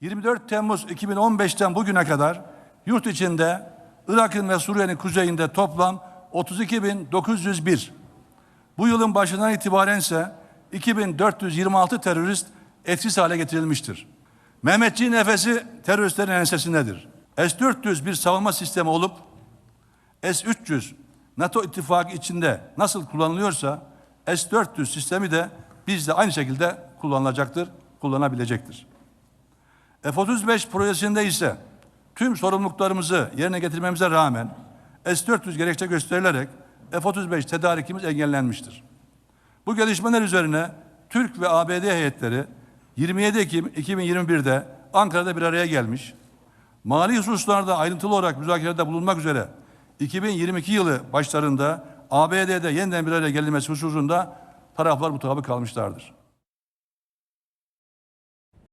24 Temmuz 2015'ten bugüne kadar yurt içinde Irak'ın ve Suriye'nin kuzeyinde toplam 32.901. Bu yılın başından itibaren ise 2426 terörist etkisiz hale getirilmiştir. Mehmetçiğin nefesi teröristlerin ensesindedir. S-400 bir savunma sistemi olup S-300 NATO ittifakı içinde nasıl kullanılıyorsa S-400 sistemi de bizde aynı şekilde kullanılacaktır, kullanabilecektir. F-35 projesinde ise tüm sorumluluklarımızı yerine getirmemize rağmen S-400 gerekçe gösterilerek F-35 tedarikimiz engellenmiştir. Bu gelişmeler üzerine Türk ve ABD heyetleri 27 Ekim 2021'de Ankara'da bir araya gelmiş. Mali hususlarda ayrıntılı olarak müzakerede bulunmak üzere 2022 yılı başlarında ABD'de yeniden bir araya gelinmesi hususunda taraflar mutabık kalmışlardır.